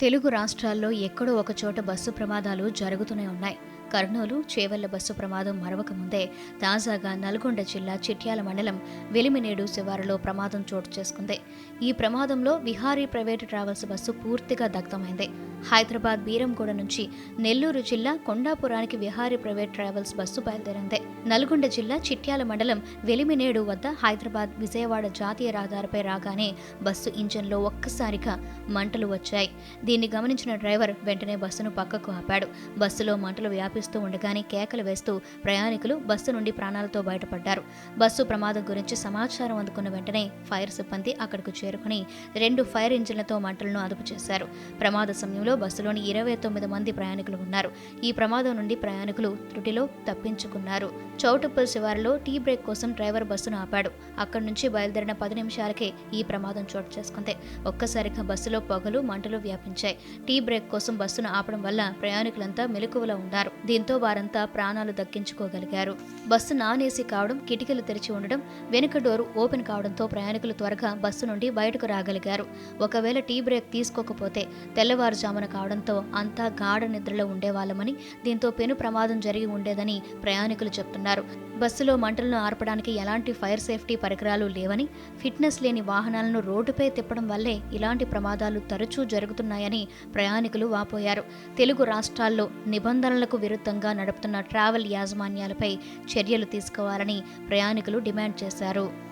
తెలుగు రాష్ట్రాల్లో ఎక్కడో ఒక చోట బస్సు ప్రమాదాలు జరుగుతూనే ఉన్నాయి. కర్నూలు చేవెళ్ళ బస్సు ప్రమాదం మరవక ముందే తాజాగా నల్గొండ జిల్లా చిట్యాల మండలం వెలిమినేడు శివారులో ప్రమాదం చోటు చేసుకుంది. ఈ ప్రమాదంలో విహారీ ప్రైవేటు ట్రావెల్స్ బస్సు పూర్తిగా దగ్ధమైంది. హైదరాబాద్ బీరంగూడ నుంచి నెల్లూరు జిల్లా కొండాపురానికి విహారీ ప్రైవేట్ ట్రావెల్స్ బస్సు బయలుదేరింది. నల్గొండ జిల్లా చిట్యాల మండలం వెలిమినేడు వద్ద హైదరాబాద్ విజయవాడ జాతీయ రహదారిపై రాగానే బస్సు ఇంజన్లో ఒక్కసారిగా మంటలు వచ్చాయి. దీన్ని గమనించిన డ్రైవర్ వెంటనే బస్సును పక్కకు ఆపాడు. బస్సులో మంటలు వ్యాపిస్తూ ఉండగానే కేకలు వేస్తూ ప్రయాణికులు బస్సు నుండి ప్రాణాలతో బయటపడ్డారు. బస్సు ప్రమాదం గురించి సమాచారం అందుకున్న వెంటనే ఫైర్ సిబ్బంది అక్కడకు చేరుకుని రెండు ఫైర్ ఇంజిన్లతో మంటలను అదుపు చేశారు. ప్రమాద సమయంలో బస్సులోని ఇరవై తొమ్మిది మంది ప్రయాణికులు ఉన్నారు. ఈ ప్రమాదం నుండి ప్రయాణికులు త్రుటిలో తప్పించుకున్నారు. చౌటుప్పల్ శివారులో టీ బ్రేక్ కోసం డ్రైవర్ బస్సును ఆపాడు. అక్కడి నుంచి బయలుదేరిన పది నిమిషాలకే ఈ ప్రమాదం చోటు చేసుకుంది. ఒక్కసారిగా బస్సులో పొగలు మంటలు వ్యాపించాయి. టీ బ్రేక్ కోసం బస్సును ఆపడం వల్ల ప్రయాణికులంతా మెలకువలో ఉన్నారు. దీంతో వారంతా ప్రాణాలు దక్కించుకోగలిగారు. బస్సు నాన్ ఏసీ కావడం కిటికీలు తెరిచి ఉండడం వెనుక డోరు ఓపెన్ కావడంతో ప్రయాణికులు త్వరగా బస్సు నుండి బయటకు రాగలిగారు. ఒకవేళ టీ బ్రేక్ తీసుకోకపోతే తెల్లవారుజామున కావడంతో అంతా గాఢ నిద్రలో ఉండేవాళ్ళమని దీంతో పెను ప్రమాదం జరిగి ఉండేదని ప్రయాణికులు చెప్తున్నారు. బస్సులో మంటలను ఆర్పడానికి ఎలాంటి ఫైర్ సేఫ్టీ పరికరాలు లేవని ఫిట్నెస్ లేని వాహనాలను రోడ్డుపై తిప్పడం వల్లే ఇలాంటి ప్రమాదాలు తరచూ జరుగుతున్నాయని ప్రయాణికులు వాపోయారు. తెలుగు రాష్ట్రాల్లో నిబంధనలకు విరుద్ధంగా నడుపుతున్న ట్రావెల్ యాజమాన్యాలపై చర్యలు తీసుకోవాలని ప్రయాణికులు డిమాండ్ చేశారు.